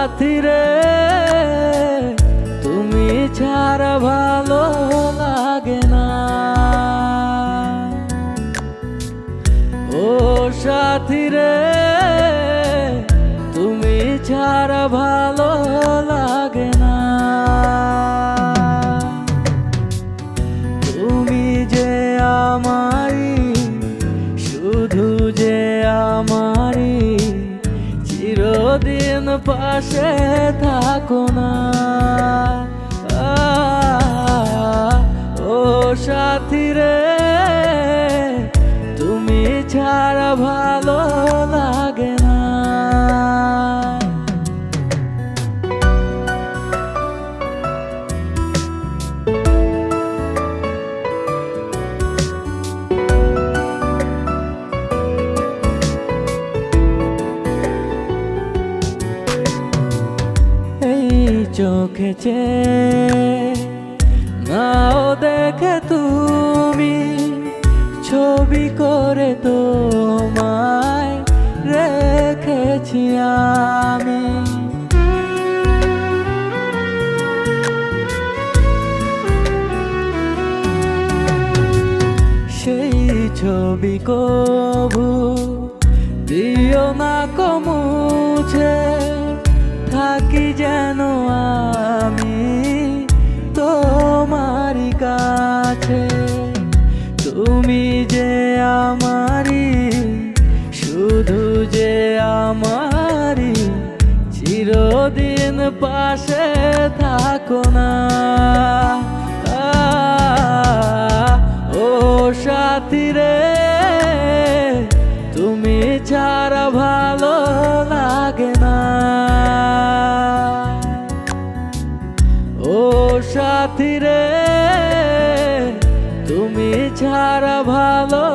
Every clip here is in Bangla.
সাথী রে তুমি ছাড়া ভালো লাগে না। ও সাথী রে তুমি ছাড়া ভালো পাশে থাকো না। ও সাথী রে চোখেছে নাও দেখে তুমি, ছবি করে তোমায় রেখেছি আমি। সেই ছবি কবু দিও না কমুছে থাকি যেন আমি আমারি চিরদিন পাশে থাকো না। ও সাথী রে তুমি ছাড়া ভালো লাগে না। ও সাথী রে তুমি ছাড়া ভালো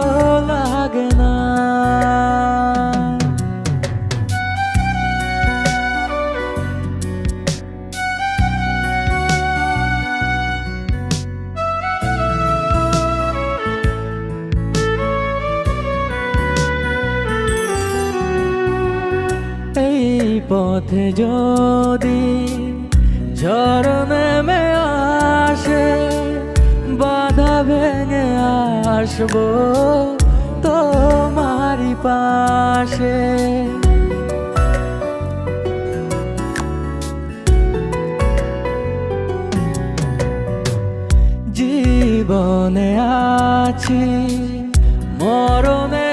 পথে যদি ঝড় নেমে আসে বাধা ভেঙে আসব তোমারই পাশে। জীবনে আছি মরণে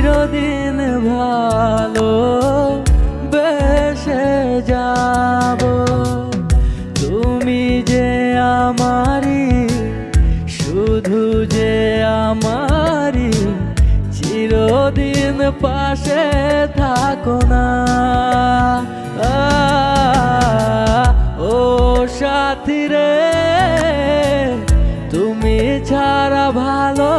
চিরদিন ভালো বেসে যাব। তুমি যে আমারি শুধু যে আমারি চিরদিন পাশে থাকো না। ও সাথী রে, তুমি ছাড়া ভালো